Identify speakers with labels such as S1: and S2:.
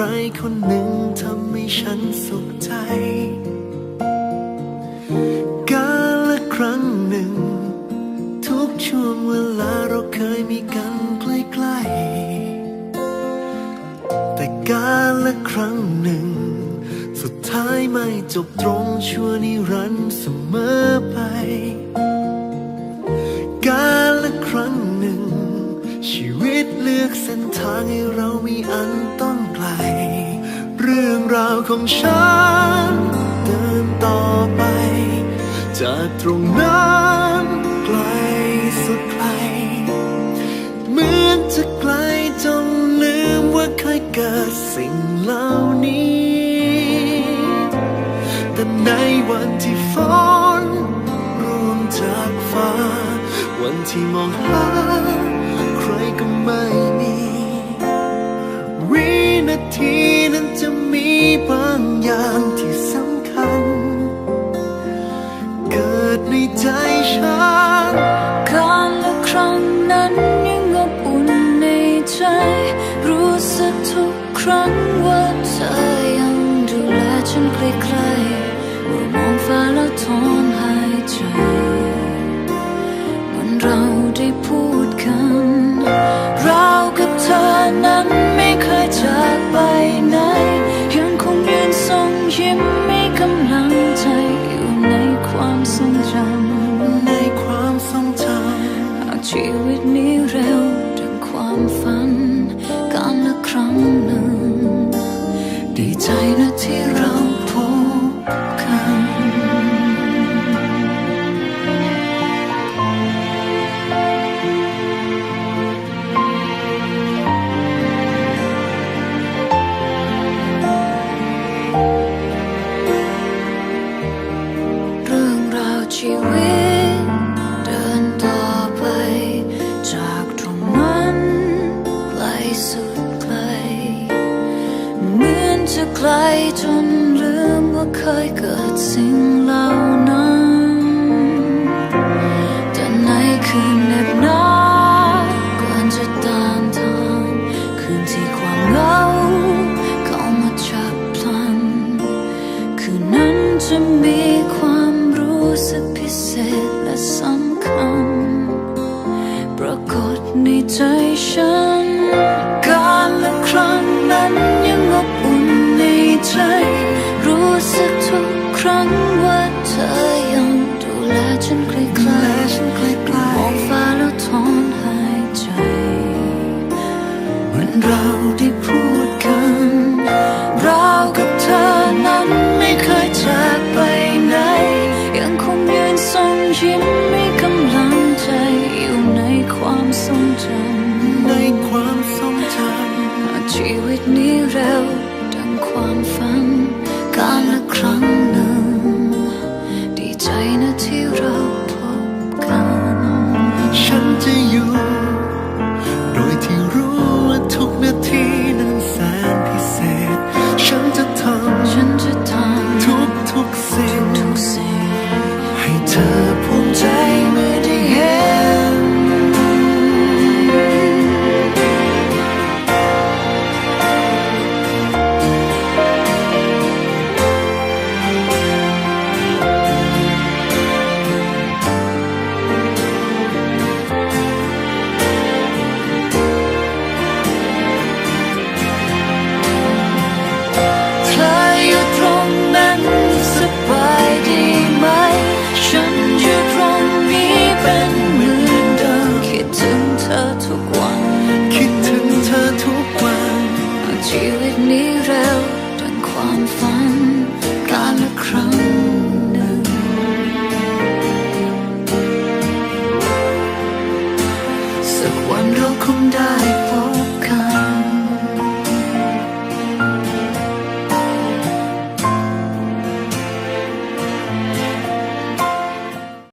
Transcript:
S1: ครคนหนึ่งทำให้ฉันสุขใจ กาละครั้งหนึ่ง ทุกช่วงเวลาเราเคยมีกันใกล้ๆแต่กาละครั้งหนึ่ง สุดท้ายไม่จบตรงชั่วนิรันดร์เสมอไป กาละครั้งหนึ่งชีวิต เลือกเส้นทางให้เรามีอันต้องไกล เรื่องราวของฉัน เดินต่อไป จากตรงนั้นไกลสุดไกล เหมือนจะไกลจนลืมว่าเคยเกิดสิ่งเหล่านี้ แต่ในวันที่ฝนร่วงจากฟ้า วันที่มองหา ก็ไม่มี วินาทีนั้นจะมีบางอย่างที่สำคัญ เกิดในใจฉัน
S2: การละครั้งนั้นยังอบอุ่นในใจ รู้สึกทุกครั้งว่าเธอยังดูแลฉันใกล้ๆเมื่อมองฟ้าแล้วถอนหายใจ ยิ้มให้กำลังใจอยู่ในความทรงจำ
S1: ในความทรงจ
S2: หากชีวิตนี้ ลจนลืมว่าเคยเกิดสิ่งเหล่านั้นแต่ในคืนเน็บหนาวก่อนจะตานทานคืนที่ความเหงาเข้ามาจับพลัน คืนนั้นจะมีความรู้สึกพิเศษและสำคัญ ปรากฏในใจฉันการละครั้ง ฉันใกล้ำ
S1: และฉันใกล้
S2: ๆมองฟ้าแล้วถอนหายใจ
S1: เหมือนเราได้พูดกัน
S2: เรากับเธอนั้นไม่เคยจากไปไหน ยังคงยืนส่งยิ้มให้กำลังใจอยู่ในความทรงจำ
S1: ในความทรงจำ
S2: หากชีวิตนี้เร็วดังความฝันการละคร Deine Tür auf.